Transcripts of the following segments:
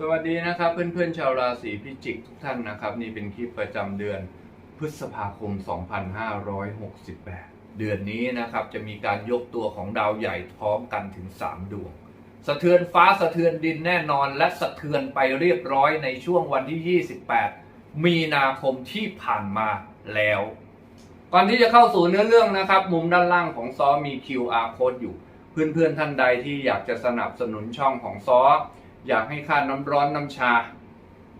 สวัสดีนะครับเพื่อนๆชาวราศีพิจิกทุกท่านนะครับ นี่เป็นคลิปประจำเดือนพฤษภาคม 2568 เดือนนี้นะครับจะมีการยกตัวของดาวใหญ่พร้อมกันถึง 3 ดวง สะเทือนฟ้าสะเทือนดินแน่นอน และสะเทือนไปเรียบร้อยในช่วงวันที่ 28 มีนาคมที่ผ่านมาแล้ว ก่อนที่จะเข้าสู่เนื้อเรื่องนะครับ มุมด้านล่างของซอมี QR code อยู่ เพื่อนๆท่านใดที่อยากจะสนับสนุนช่องของซอ อยากให้ค่าน้ำร้อนน้ำชา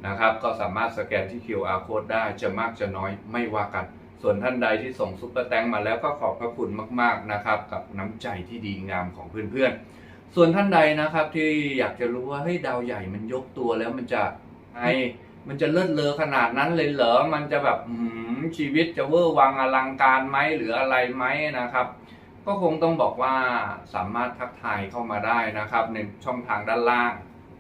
นะครับ ก็สามารถสแกนที่ QR code ได้จะมากจะน้อยไม่ว่ากัน ส่วนท่านใดที่ส่งซุปเปอร์แตงมาแล้วก็ขอบพระคุณมากๆนะครับ กับน้ำใจที่ดีงามของเพื่อนๆ ส่วนท่านใดนะครับที่อยากจะรู้ว่าเฮ้ยดาวใหญ่มันยกตัวแล้วมันจะไอมันจะเลิศเลอขนาดนั้นเลยเหรอ มันจะแบบหือชีวิตจะเวอร์วังอลังการไหมหรืออะไรไหมนะครับ ก็คงต้องบอกว่าสามารถทักทายเข้ามาได้นะครับ ในช่องทางด้านล่าง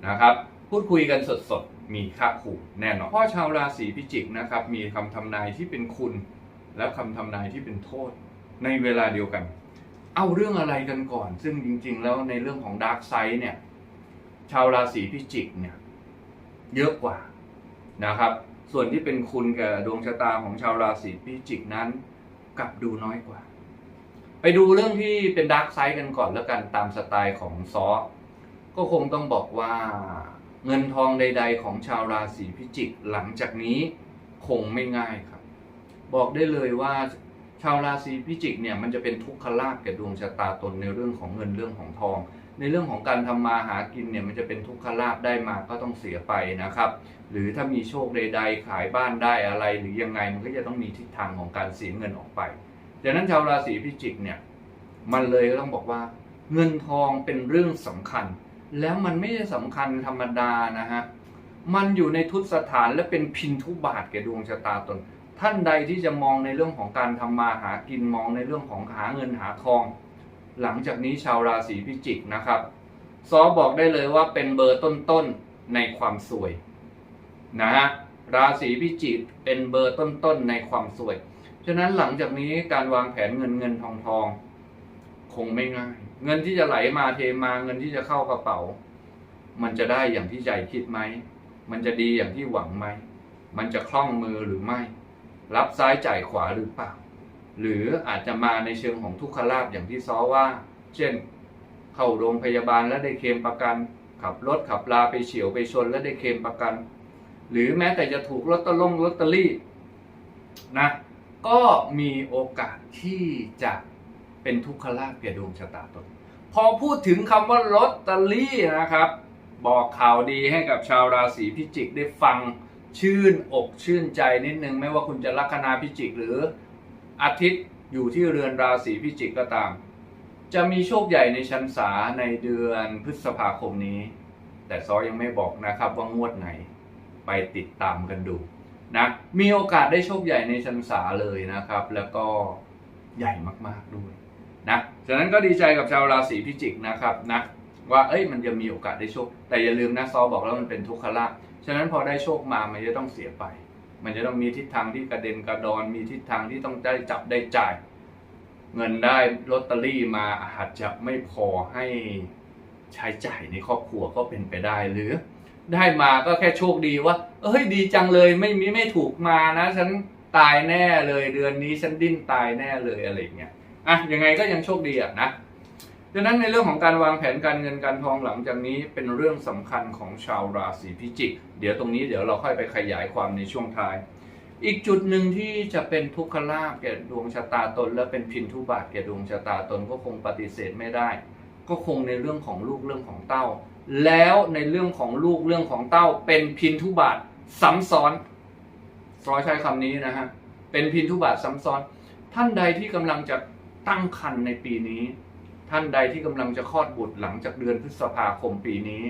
นะครับ พูดคุยกันสดๆ มีค่าขู่แน่นอนพ่อชาวราศีพิจิกนะครับ มีคำทำนายที่เป็นคุณ และคำทำนายที่เป็นโทษ ในเวลาเดียวกัน เอาเรื่องอะไรกันก่อน ซึ่งจริงๆ แล้วในเรื่องของดาร์กไซด์เนี่ย ชาวราศีพิจิกเนี่ยเยอะกว่านะครับ ส่วนที่เป็นคุณกับดวงชะตาของชาวราศีพิจิกนั้นกลับดูน้อยกว่า ไปดูเรื่องที่เป็นดาร์กไซด์กันก่อนแล้วกันตามสไตล์ของซอ ก็คงต้องบอกว่าเงินทองใด ๆ ของชาวราศีพิจิกหลังจากนี้คงไม่ง่ายครับ บอกได้เลยว่าชาวราศีพิจิกเนี่ยมันจะเป็นทุกขลาภแก่ดวงชะตาตนในเรื่องของเงินเรื่องของทอง ในเรื่องของการทำมาหากินเนี่ยมันจะเป็นทุกขลาภได้มาก็ต้องเสียไปนะครับ หรือถ้ามีโชคใด ๆ ขายบ้านได้อะไร หรือยังไงมันก็จะต้องมีทิศทางของการเสียเงินออกไปดังนั้นชาวราศีพิจิกเนี่ยมันเลยก็ต้องบอกว่า เงินทองเป็นเรื่องสำคัญ แล้วมันไม่ใช่สำคัญธรรมดานะฮะ มันอยู่ในทุตสถานและเป็นพินทุบาทแก่ดวงชะตาตน ท่านใดที่จะมองในเรื่องของการทำมาหากินมองในเรื่องของหาเงินหาทอง หลังจากนี้ชาวราศีพิจิกนะครับ ซอบอกได้เลยว่าเป็นเบอร์ต้นๆในความสวยนะฮะราศีพิจิกเป็นเบอร์ต้นๆในความสวย ฉะนั้นหลังจากนี้การวางแผนเงินเงินทองทอง คงไม่ง่าย เงินที่จะไหลมาเทมาเงินที่จะเข้ากระเป๋า มันจะได้อย่างที่ใจคิดไหม มันจะดีอย่างที่หวังไหม มันจะคล่องมือหรือไม่ รับซ้ายจ่ายขวาหรือเปล่า หรืออาจจะมาในเชิงของทุกขลาภอย่างที่ซ้อว่า เช่น เข้าโรงพยาบาลแล้วได้เคลมประกัน ขับรถขับลาไปเฉียวไปชนแล้วได้เคลมประกัน หรือแม้แต่จะถูกลอตเตอรี่ลอตเตอรี่นะก็มีโอกาสที่จะ เป็นทุกขลาภแก่ดวงชะตาตน พอพูดถึงคำว่าลอตเตอรี่นะครับ บอกข่าวดีให้กับชาวราศีพิจิกได้ฟังชื่นอกชื่นใจนิดนึง ไม่ว่าคุณจะลัคนาพิจิกหรืออาทิตย์อยู่ที่เรือนราศีพิจิกก็ตาม จะมีโชคใหญ่ในชันษาในเดือนพฤษภาคมนี้ แต่ซอยังไม่บอกนะครับว่างวดไหนไปติดตามกันดูนะมีโอกาสได้โชคใหญ่ในชันษาเลยนะครับ แล้วก็ใหญ่มากๆด้วย นะฉะนั้นก็ดีใจกับชาวราศีพิจิกนะครับนะว่าเอ้ยมันจะมีโอกาสได้โชค แต่อย่าลืมนะซอบอกแล้วมันเป็นทุกขลาภฉะนั้นพอได้โชคมามันจะต้องเสียไป มันจะต้องมีทิศทางที่กระเด็นกระดอนมีทิศทางที่ต้องได้จับได้จ่าย เงินได้ลอตเตอรี่มาอาจจะไม่พอให้ใช้จ่ายในครอบครัวก็เป็นไปได้หรือ ได้มาก็แค่โชคดีว่า เอ้ยดีจังเลยไม่มีไม่ถูกมานะ ฉันตายแน่เลยเดือนนี้ฉันดิ้นตายแน่เลยอะไรเงี้ย อะยังไงก็ยังโชคดีอะนะดังนั้นในเรื่องของการวางแผนการเงินการทองหลังจากนี้เป็นเรื่องสำคัญของชาวราศีพิจิก เดี๋ยวตรงนี้เดี๋ยวเราค่อยไปขยายความในช่วงท้าย อีกจุดหนึ่งที่จะเป็นทุกขลาภแก่ดวงชะตาตน และเป็นพินทุบาทแก่ดวงชะตาตนก็คงปฏิเสธไม่ได้ ก็คงในเรื่องของลูกเรื่องของเต้า แล้วในเรื่องของลูกเรื่องของเต้า เป็นพินทุบาทซ้ำซ้อนซอยใช้คำนี้นะฮะเป็นพินทุบาทซ้ำซ้อน ท่านใดที่กำลังจะ ตั้งครรภ์ในปีนี้ ท่านใดที่กำลังจะคลอดบุตรหลังจากเดือนพฤษภาคมปีนี้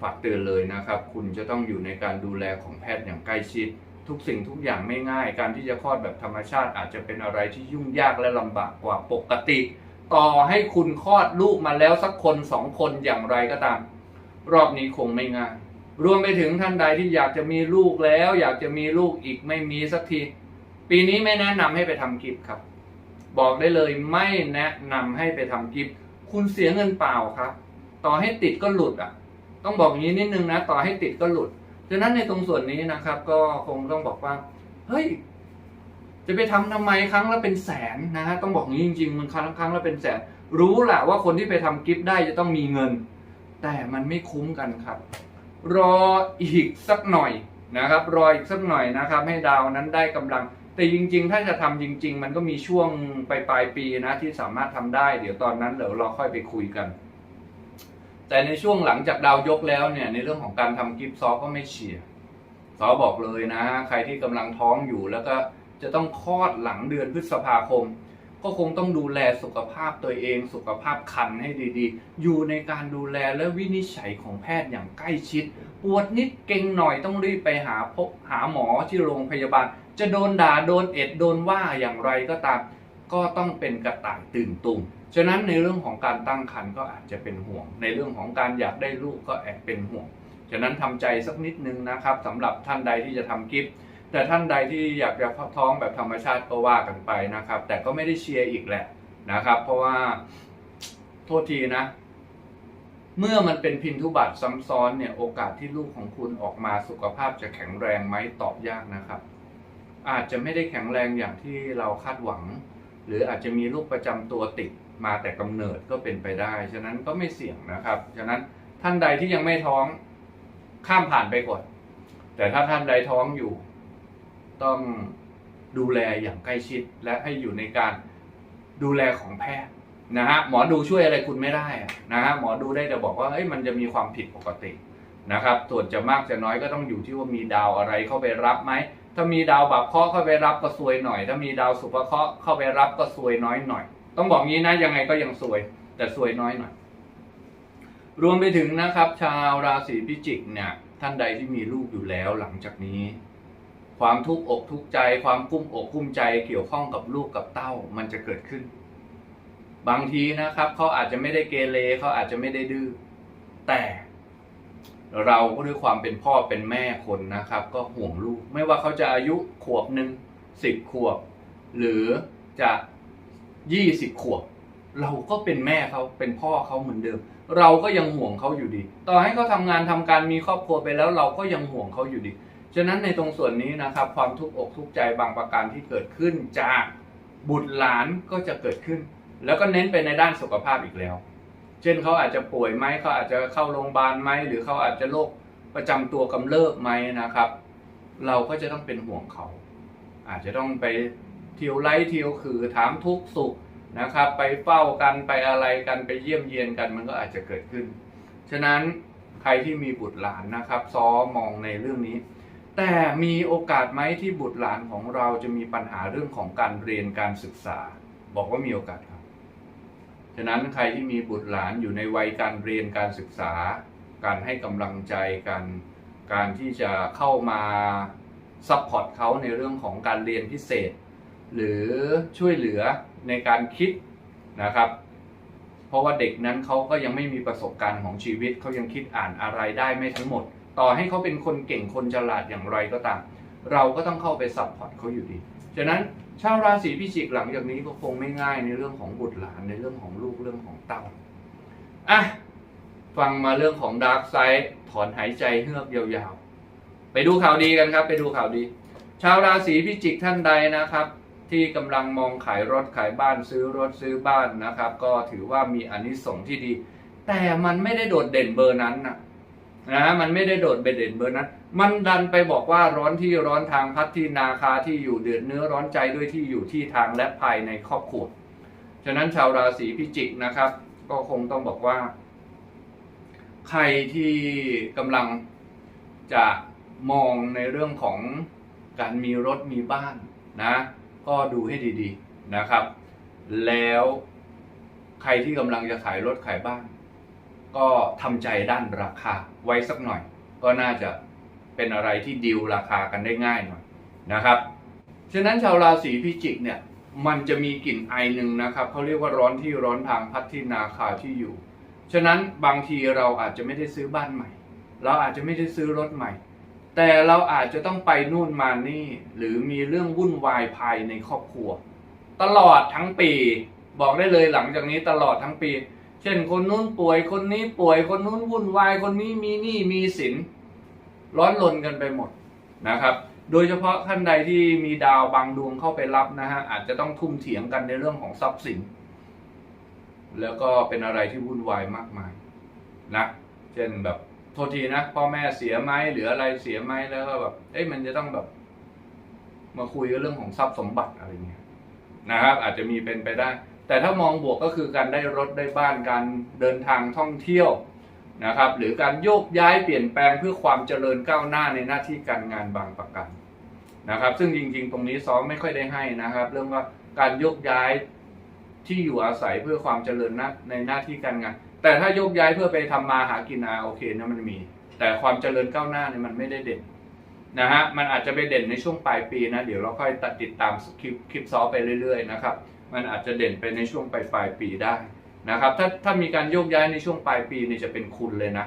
ฝากเตือนเลยนะครับ คุณจะต้องอยู่ในการดูแลของแพทย์อย่างใกล้ชิด ทุกสิ่งทุกอย่างไม่ง่าย การที่จะคลอดแบบธรรมชาติอาจจะเป็นอะไรที่ยุ่งยากและลำบากกว่าปกติ ต่อให้คุณคลอดลูกมาแล้วสักคนสองคนอย่างไรก็ตาม รอบนี้คงไม่ง่าย รวมไปถึงท่านใดที่อยากจะมีลูกแล้ว อยากจะมีลูกอีกไม่มีสักที ปีนี้ไม่แนะนำให้ไปทำกิฟต์ครับ บอกได้เลยไม่แนะนำให้ไปทำกิฟต์คุณเสียเงินเปล่าครับ ต่อให้ติดก็หลุดอะ ต้องบอกอย่างนี้นิดนึงนะ ต่อให้ติดก็หลุดฉะนั้นในตรงส่วนนี้นะครับ ก็คงต้องบอกว่าเฮ้ยจะไปทำทำไมครั้งละเป็นแสนนะฮะต้องบอกอย่างนี้จริงๆมันครั้งครั้งละเป็นแสน รู้แหละว่าคนที่ไปทำกิฟต์ได้จะต้องมีเงิน แต่มันไม่คุ้มกันครับ รออีกสักหน่อยนะครับ รออีกสักหน่อยนะครับ ให้ดาวนั้นได้กำลัง แต่จริงๆ ถ้าจะทำจริง ๆ มันก็มีช่วงปลายปลายปีนะที่สามารถทำได้ เดี๋ยวตอนนั้นเดี๋ยวเราค่อยไปคุยกัน แต่ในช่วงหลังจากดาวยกแล้วเนี่ยในเรื่องของการทำกิฟต์ซอก็ไม่เชียร์ซอบอกเลยนะใครที่กำลังท้องอยู่แล้วก็จะต้องคลอดหลังเดือนพฤษภาคม ก็คงต้องดูแลสุขภาพตัวเอง สุขภาพคันให้ดีๆ อยู่ในการดูแลและวินิจฉัยของแพทย์อย่างใกล้ชิด ปวดนิดเก่งหน่อยต้องรีบไปหาพบหาหมอที่โรงพยาบาล จะโดนด่าโดนเอ็ดโดนว่าอย่างไรก็ตาม ก็ต้องเป็นกระต่ายตื่นตุ่มฉะนั้นในเรื่องของการตั้งครรภ์ก็อาจจะเป็นห่วง ในเรื่องของการอยากได้ลูกก็แอบเป็นห่วง ฉะนั้นทำใจสักนิดนึงนะครับสำหรับท่านใดที่จะทำกิฟต์แต่ท่านใดที่อยากจะท้องแบบธรรมชาติก็ว่ากันไปนะครับ แต่ก็ไม่ได้เชียร์อีกแหละนะครับ เพราะว่าโทษทีนะ เมื่อมันเป็นพินทุบัตซ้ำซ้อนเนี่ยโอกาสที่ลูกของคุณออกมาสุขภาพจะแข็งแรงไหมตอบยากนะครับ อาจจะไม่ได้แข็งแรงอย่างที่เราคาดหวัง หรืออาจจะมีลูกประจำตัวติดมาแต่กำเนิดก็เป็นไปได้ ฉะนั้นก็ไม่เสี่ยงนะครับ ฉะนั้นท่านใดที่ยังไม่ท้องข้ามผ่านไปก่อน แต่ถ้าท่านใดท้องอยู่ ต้องดูแลอย่างใกล้ชิด และให้อยู่ในการดูแลของแพทย์นะฮะหมอดูช่วยอะไรคุณไม่ได้นะฮะหมอดูได้แต่บอกว่าเอ้ยมันจะมีความผิดปกตินะครับส่วนจะมากจะน้อยก็ต้องอยู่ที่ว่ามีดาวอะไรเข้าไปรับไหม ถ้ามีดาวบาปเคราะห์เข้าไปรับก็ซวยหน่อย ถ้ามีดาวสุภเคราะห์เข้าไปรับก็ซวยน้อยหน่อย ต้องบอกงี้นะยังไงก็ยังซวย แต่ซวยน้อยหน่อย รวมไปถึงนะครับ ชาวราศีพิจิกเนี่ย ท่านใดที่มีลูกอยู่แล้วหลังจากนี้ ความทุกข์อกทุกข์ใจ ความกุ้มอกกุ้มใจเกี่ยวข้องกับลูกกับเต้ามันจะเกิดขึ้น บางทีนะครับเขาอาจจะไม่ได้เกเรเขาอาจจะไม่ได้ดื้อแต่ เราก็ด้วยความเป็นพ่อเป็นแม่คนนะครับ ก็ห่วงลูก ไม่ว่าเขาจะอายุขวบหนึ่งสิบขวบ หรือจะยี่สิบขวบ เราก็เป็นแม่เขาเป็นพ่อเขาเหมือนเดิม เราก็ยังห่วงเขาอยู่ดี ต่อให้เขาทำงานทำการมีครอบครัวไปแล้ว เราก็ยังห่วงเขาอยู่ดี ฉะนั้นในตรงส่วนนี้นะครับ ความทุกข์อกทุกข์ใจบางประการที่เกิดขึ้นจากบุตรหลานก็จะเกิดขึ้น แล้วก็เน้นไปในด้านสุขภาพอีกแล้ว ช่นเขาอาจจะป่วยไหมเขาอาจจะเข้าโรงพยาบาลไหมหรือเขาอาจจะโรคประจำตัวกำเริบไหมนะครับ เราก็จะต้องเป็นห่วงเขา อาจจะต้องไปเที่ยวไล่เที่ยวคือถามทุกสุขนะครับ ไปเฝ้ากันไปอะไรกันไปเยี่ยมเยียนกันมันก็อาจจะเกิดขึ้น ฉะนั้นใครที่มีบุตรหลานนะครับ ซ้อมองในเรื่องนี้ แต่มีโอกาสไหมที่บุตรหลานของเราจะมีปัญหาเรื่องของการเรียนการศึกษา บอกว่ามีโอกาสครับ ฉะนั้นใครที่มีบุตรหลานอยู่ในวัยการเรียนการศึกษา การให้กำลังใจกัน การที่จะเข้ามาซัพพอร์ตเขาในเรื่องของการเรียนพิเศษ หรือช่วยเหลือในการคิดนะครับ เพราะว่าเด็กนั้นเขาก็ยังไม่มีประสบการณ์ของชีวิตเขายังคิดอ่านอะไรได้ไม่ทั้งหมด ต่อให้เขาเป็นคนเก่งคนฉลาดอย่างไรก็ตาม เราก็ต้องเข้าไปซัพพอร์ตเขาอยู่ดี ฉะนั้น ชาวราศีพิจิกหลังจากนี้ก็คงไม่ง่ายในเรื่องของบุตรหลานในเรื่องของลูกเรื่องของเต้าอะฟังมาเรื่องของดาร์กไซด์ถอนหายใจเฮือกยาวๆ ไปดูข่าวดีกันครับ ไปดูข่าวดี ชาวราศีพิจิกท่านใดนะครับ ที่กำลังมองขายรถขายบ้านซื้อรถซื้อบ้านนะครับ ก็ถือว่ามีอานิสงส์ที่ดี แต่มันไม่ได้โดดเด่นเบอร์นั้นนะ นะมันไม่ได้โดดเด่นเบอร์นั้น มันดันไปบอกว่าร้อนที่ร้อนทางพัดที่นาคาที่อยู่เดือดเนื้อร้อนใจด้วยที่อยู่ที่ทางและภายในครอบครัวฉะนั้นชาวราศีพิจิกนะครับ ก็คงต้องบอกว่า ใครที่กำลังจะมองในเรื่องของการมีรถมีบ้านนะ ก็ดูให้ดีๆนะครับ แล้วใครที่กำลังจะขายรถขายบ้าน ก็ทำใจด้านราคาไว้สักหน่อย ก็น่าจะเป็นอะไรที่ดิวราคากันได้ง่ายหน่อยนะครับฉะนั้นชาวราศีพิจิกเนี่ยมันจะมีกลิ่นไอหนึ่งนะครับเขาเรียกว่าร้อนที่ร้อนทางพัดที่นาคาที่อยู่ ฉะนั้นบางทีเราอาจจะไม่ได้ซื้อบ้านใหม่ เราอาจจะไม่ได้ซื้อรถใหม่ แต่เราอาจจะต้องไปนู่นมานี่ หรือมีเรื่องวุ่นวายภายในครอบครัว ตลอดทั้งปี บอกได้เลยหลังจากนี้ตลอดทั้งปี ช่นคนนู้นป่วยคนนี้ป่วยคนนู้นวุ่นวายคนนี้มีหนี้มีสินร้อนรนกันไปหมดนะครับ โดยเฉพาะท่านใดที่มีดาวบางดวงเข้าไปรับนะฮะอาจจะต้องทุ่มเถียงกันในเรื่องของทรัพย์สิน แล้วก็เป็นอะไรที่วุ่นวายมากมายนะเช่นแบบโทษทีนะพ่อแม่เสียไหมหรืออะไรเสียไหมแล้วก็แบบเอ้ยมันจะต้องแบบมาคุยกันเรื่องของทรัพย์สมบัติอะไรเงี้ยนะครับ อาจจะมีเป็นไปได้ แต่ถ้ามองบวกก็คือการได้รถได้บ้านการเดินทางท่องเที่ยวนะครับ หรือการโยกย้ายเปลี่ยนแปลงเพื่อความเจริญก้าวหน้าในหน้าที่การงานบางประการนะครับ ซึ่งจริงๆ ตรงนี้ซ้อมไม่ค่อยได้ให้นะครับ เรื่องว่าการโยกย้ายที่อยู่อาศัยเพื่อความเจริญนะในหน้าที่การงาน แต่ถ้าโยกย้ายเพื่อไปทำมาหากินอาโอเคนะมันมี แต่ความเจริญก้าวหน้าเนี่ยมันไม่ได้เด่นนะฮะมันอาจจะไปเด่นในช่วงปลายปีนะ เดี๋ยวเราค่อยตัดติดตามคลิปคลิปซ้อมไปเรื่อยๆนะครับ มันอาจจะเด่นไปในช่วงปลายปลายปีได้นะครับ ถ้าถ้ามีการโยกย้ายในช่วงปลายปีนี่จะเป็นคุณเลยนะ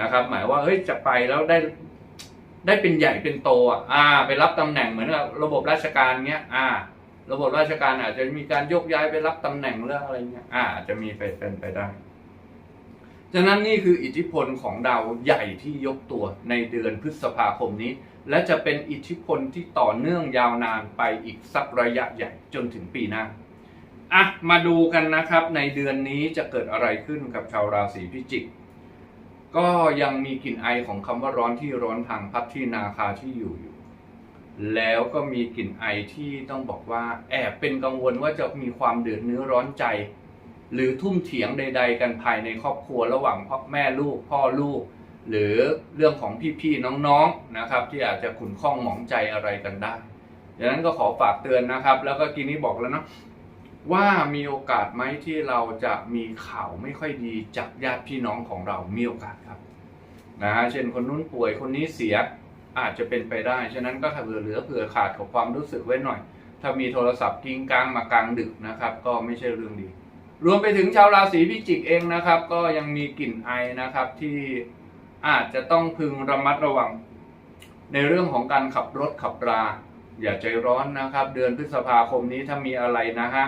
นะครับ หมายว่าเฮ้ยจะไปแล้วได้ได้เป็นใหญ่เป็นโตอะอ่า ไปรับตำแหน่งเหมือนกับระบบราชการเงี้ย อ่า ระบบราชการอาจจะมีการโยกย้ายไปรับตำแหน่งเรื่องอะไรเงี้ยอ่าอาจจะมีไปเป็นไปได้ฉะนั้นนี่คืออิทธิพลของดาวใหญ่ที่ยกตัวในเดือนพฤษภาคมนี้ และจะเป็นอิทธิพลที่ต่อเนื่องยาวนานไปอีกสักระยะใหญ่จนถึงปีหน้า อะมาดูกันนะครับในเดือนนี้จะเกิดอะไรขึ้นกับชาวราศีพิจิก ก็ยังมีกลิ่นไอของคำว่าร้อนที่ร้อนทางพัดที่นาคาที่อยู่อยู่ แล้วก็มีกลิ่นไอที่ต้องบอกว่า แอบเป็นกังวลว่าจะมีความเดือดเนื้อร้อนใจ หรือทุ่มเถียงใด ๆ กันภายในครอบครัวระหว่างพ่อแม่ลูกพ่อลูก หรือเรื่องของพี่ๆน้องๆนะครับ ที่อาจจะขุนข้องหมองใจอะไรกันได้ดังนั้นก็ขอฝากเตือนนะครับ แล้วก็กีนี้บอกแล้วเนาะ ว่ามีโอกาสไหมที่เราจะมีข่าวไม่ค่อยดีจากญาติพี่น้องของเรา มีโอกาสครับนะฮะเช่นคนนู้นป่วยคนนี้เสียอาจจะเป็นไปได้ ฉะนั้นก็ถ้าเผื่อเหลือเผื่อขาดกับความรู้สึกไว้หน่อย ถ้ามีโทรศัพท์กิ้งกลางมากลางดึกนะครับ ก็ไม่ใช่เรื่องดี รวมไปถึงชาวราศีพิจิกเองนะครับ ก็ยังมีกลิ่นไอนะครับที่อาจจะต้องพึงระมัดระวัง ในเรื่องของการขับรถขับรา อย่าใจร้อนนะครับ เดือนพฤษภาคมนี้ถ้ามีอะไรนะฮะ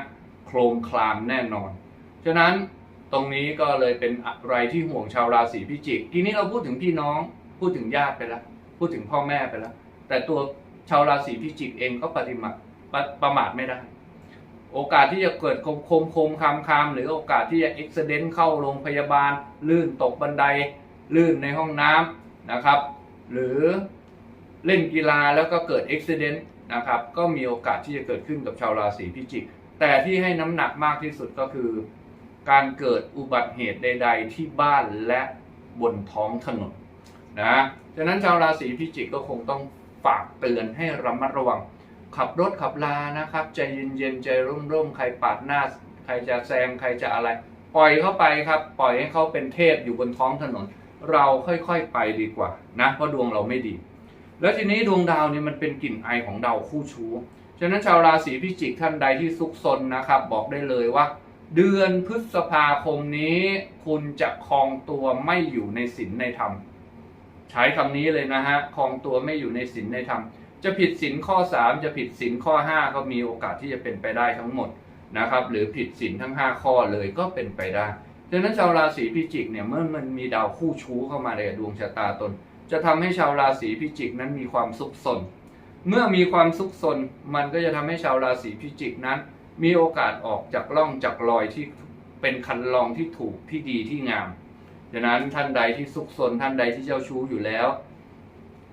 โครมคลามแน่นอน ฉะนั้นตรงนี้ก็เลยเป็นอะไรที่ห่วงชาวราศีพิจิก ทีนี้เราพูดถึงพี่น้อง พูดถึงญาติไปแล้ว พูดถึงพ่อแม่ไปแล้ว แต่ตัวชาวราศีพิจิกเองก็ปฏิมาประประมาทไม่ได้ โอกาสที่จะเกิดโคมคมคมคามคามหรือโอกาสที่จะอุบิเหตุเข้าโรงพยาบาล ลื่นตกบันได ลื่นในห้องน้ำนะครับ หรือเล่นกีฬาแล้วก็เกิดอุบิเหตุนะครับ ก็มีโอกาสที่จะเกิดขึ้นกับชาวราศีพิจิก แต่ที่ให้น้ำหนักมากที่สุดก็คือ การเกิดอุบัติเหตุใด ๆ ที่บ้านและบนท้องถนนนะฉะนั้นชาวราศีพิจิกก็คงต้องฝากเตือนให้ระมัดระวัง ขับรถขับลานะครับ ใจเย็นๆใจร่มๆใครปาดหน้า ใครจะแซงใครจะอะไร ปล่อยเข้าไปครับ ปล่อยให้เขาเป็นเทพอยู่บนท้องถนน เราค่อยๆไปดีกว่านะเพราะดวงเราไม่ดี แล้วทีนี้ดวงดาวเนี่ยมันเป็นกลิ่นไอของดาวคู่ชู้ ฉะนั้นชาวราศีพิจิกท่านใดที่ซุกซนนะครับ บอกได้เลยว่า เดือนพฤษภาคมนี้ คุณจะครองตัวไม่อยู่ในศีลในธรรม ใช้คำนี้เลยนะฮะครองตัวไม่อยู่ในศีลในธรรม จะผิดศีลข้อ 3 จะผิดศีลข้อ 5 ก็มีโอกาสที่จะเป็นไปได้ทั้งหมดนะครับ หรือผิดศีลทั้ง 5 ข้อเลยก็เป็นไปได้ดังนั้นชาวราศีพิจิกเนี่ยเมื่อมันมีดาวคู่ชู้เข้ามาในดวงชะตาตน จะทำให้ชาวราศีพิจิกนั้นมีความสุขสน เมื่อมีความสุขสนมันก็จะทำให้ชาวราศีพิจิกนั้น มีโอกาสออกจากร่องจากรอยที่เป็นคันลองที่ถูกที่ดีที่งามดังนั้นท่านใดที่สุขสนท่านใดที่เจ้าชู้อยู่แล้ว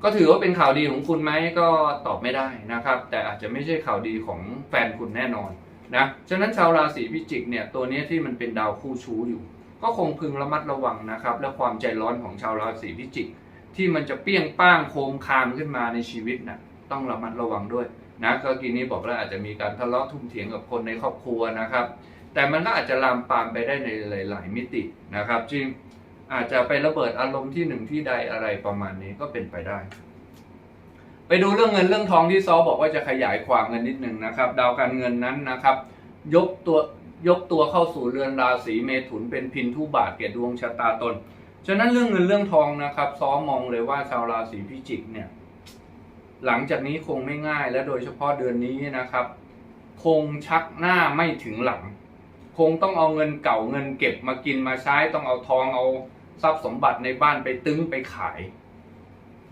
ก็ถือว่าเป็นข่าวดีของคุณไหมก็ตอบไม่ได้นะครับ แต่อาจจะไม่ใช่ข่าวดีของแฟนคุณแน่นอนนะฉะนั้นชาวราศีพิจิกเนี่ยตัวนี้ที่มันเป็นดาวคู่ชู้อยู่ ก็คงพึงระมัดระวังนะครับ และความใจร้อนของชาวราศีพิจิก ที่มันจะเปี้ยงป้างโคมคามขึ้นมาในชีวิตน่ะ ต้องระมัดระวังด้วยนะก็กีนี้บอกแล้วอาจจะมีการทะเลาะทุ่มเถียงกับคนในครอบครัวนะครับ แต่มันก็อาจจะลามปามไปได้ในหลาย ๆ มิตินะครับจริงอาจจะไประเบิดอารมณ์ที่หนึ่งที่ใดอะไรประมาณนี้ก็เป็นไปได้ ไปดูเรื่องเงินเรื่องทองที่ซอบอกว่าจะขยายความกันนิดหนึ่งนะครับ ดาวการเงินนั้นนะครับ ยกตัวยกตัวเข้าสู่เรือนราศีเมถุนเป็นพินทุบาทแก่ดวงชะตาตน ฉะนั้นเรื่องเงินเรื่องทองนะครับ ซ้อมองเลยว่าชาวราศีพิจิกเนี่ย หลังจากนี้คงไม่ง่ายและโดยเฉพาะเดือนนี้นะครับ คงชักหน้าไม่ถึงหลัง คงต้องเอาเงินเก่าเงินเก็บมากินมาใช้ต้องเอาทองเอาทรัพย์สมบัติในบ้านไปตึ้งไปขาย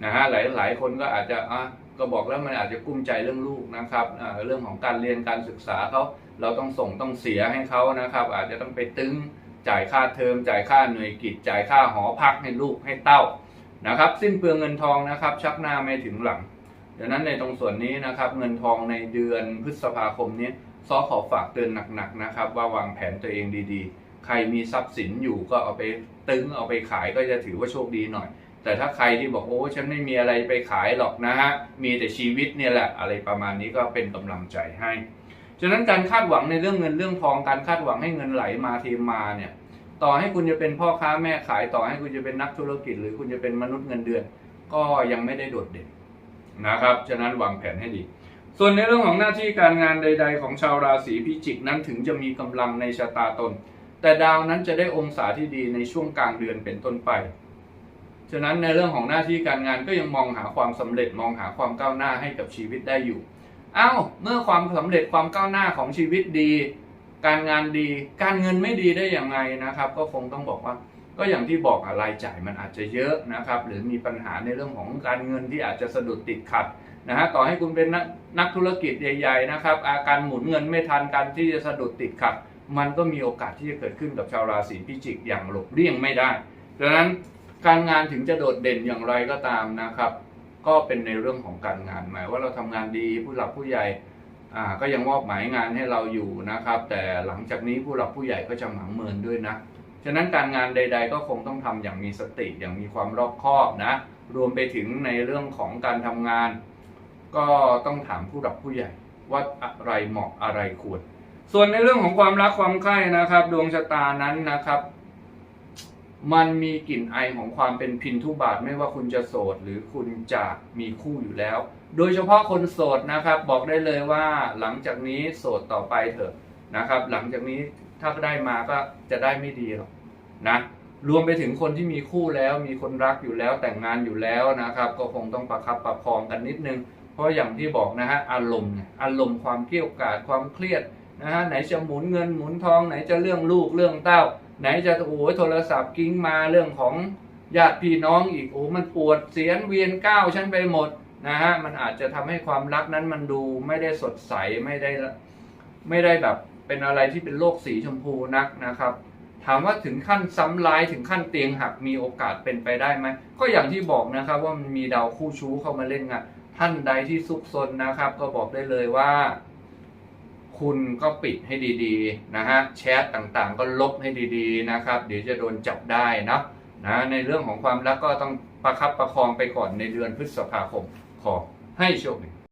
นะฮะหลายหลายคนก็อาจจะอะก็บอกแล้วมันอาจจะกุ้มใจเรื่องลูกนะครับเรื่องของการเรียนการศึกษาเขาเราต้องส่งต้องเสียให้เขานะครับ อาจจะต้องไปตึ้งจ่ายค่าเทอมจ่ายค่าหน่วยกิจจ่ายค่าหอพักให้ลูกให้เต้านะครับ สิ้นเปลืองเงินทองนะครับ ชักหน้าไม่ถึงหลัง ดังนั้นในตรงส่วนนี้นะครับ เงินทองในเดือนพฤษภาคมนี้ซอขอฝากเตือนหนักๆนะครับ ว่าวางแผนตัวเองดีๆ ใครมีทรัพย์สินอยู่ก็เอาไปตึงเอาไปขายก็จะถือว่าโชคดีหน่อย แต่ถ้าใครที่บอกโอ้ฉันไม่มีอะไรไปขายหรอกนะฮะมีแต่ชีวิตเนี่ยแหละอะไรประมาณนี้ก็เป็นกำลังใจให้ฉะนั้นการคาดหวังในเรื่องเงินเรื่องทองการคาดหวังให้เงินไหลมาเทมาเนี่ยต่อให้คุณจะเป็นพ่อค้าแม่ขายต่อให้คุณจะเป็นนักธุรกิจ หรือคุณจะเป็นมนุษย์เงินเดือน ก็ยังไม่ได้โดดเด่น นะครับ ฉะนั้นวางแผนให้ดี ส่วนในเรื่องของหน้าที่การงานใด ๆ ของชาวราศีพิจิกนั้นถึงจะมีกำลังในชะตาตน แต่ดาวนั้นจะได้องศาที่ดีในช่วงกลางเดือนเป็นต้นไป ฉะนั้นในเรื่องของหน้าที่การงานก็ยังมองหาความสำเร็จมองหาความก้าวหน้าให้กับชีวิตได้อยู่อ้าวเมื่อความสำเร็จความก้าวหน้าของชีวิตดี การงานดี การเงินไม่ดีได้อย่างไงนะครับ ก็คงต้องบอกว่า ก็อย่างที่บอกอะรายจ่ายมันอาจจะเยอะนะครับ หรือมีปัญหาในเรื่องของการเงินที่อาจจะสะดุดติดขัดนะฮะต่อให้คุณเป็นนักนักธุรกิจใหญ่ ๆ นะครับ อาการหมุนเงินไม่ทันการที่จะสะดุดติดขัด มันก็มีโอกาสที่จะเกิดขึ้นกับชาวราศีพิจิกอย่างหลบเลี่ยงไม่ได้ดังนั้นการงานถึงจะโดดเด่นอย่างไรก็ตามนะครับ ก็เป็นในเรื่องของการงานหมายว่าเราทำงานดีผู้หลักผู้ใหญ่ก็ยังมอบหมายงานให้เราอยู่นะครับ แต่หลังจากนี้ผู้หลักผู้ใหญ่ก็จะหมางเมินด้วยนะ ฉะนั้นการงานใด ๆ ก็คงต้องทำอย่างมีสติอย่างมีความรอบคอบนะ รวมไปถึงในเรื่องของการทำงาน ก็ต้องถามผู้หลักผู้ใหญ่ว่าอะไรเหมาะอะไรควร ส่วนในเรื่องของความรักความใคร่นะครับ ดวงชะตานั้นนะครับ มันมีกลิ่นไอของความเป็นพินทุบาทไม่ว่าคุณจะโสดหรือคุณจะมีคู่อยู่แล้ว โดยเฉพาะคนโสดนะครับ บอกได้เลยว่าหลังจากนี้โสดต่อไปเถอะนะครับ หลังจากนี้ถ้าได้มาก็จะได้ไม่ดีหรอก นะรวมไปถึงคนที่มีคู่แล้วมีคนรักอยู่แล้วแต่งงานอยู่แล้วนะครับ ก็คงต้องประคับประคองกันนิดนึง เพราะอย่างที่บอกนะฮะอารมณ์เนี่ยอารมณ์ความเกรี้ยวกาดความเครียดนะฮะไหนจะหมุนเงินหมุนทองไหนจะเรื่องลูกเรื่องเต้า ไหนจะโอ้โหโทรศัพท์กิ้งมาเรื่องของญาติพี่น้องอีกโอ้มันปวดเสียนเวียนก้าวฉันไปหมดนะฮะมันอาจจะทำให้ความรักนั้นมันดูไม่ได้สดใสไม่ได้ไม่ได้แบบเป็นอะไรที่เป็นโลกสีชมพูนักนะครับ ถามว่าถึงขั้นซ้ำร้ายถึงขั้นเตียงหักมีโอกาสเป็นไปได้ไหมก็อย่างที่บอกนะครับว่ามันมีดาวคู่ชู้เข้ามาเล่นงานท่านใดที่ซุกซนนะครับ ก็บอกได้เลยว่า คุณก็ปิดให้ดีๆนะฮะแชทต่างๆ ก็ลบให้ดีๆนะครับ เดี๋ยวจะโดนจับได้นะนะในเรื่องของความรักก็ต้องประคับประคองไปก่อนในเดือนพฤษภาคมขอให้โชคดี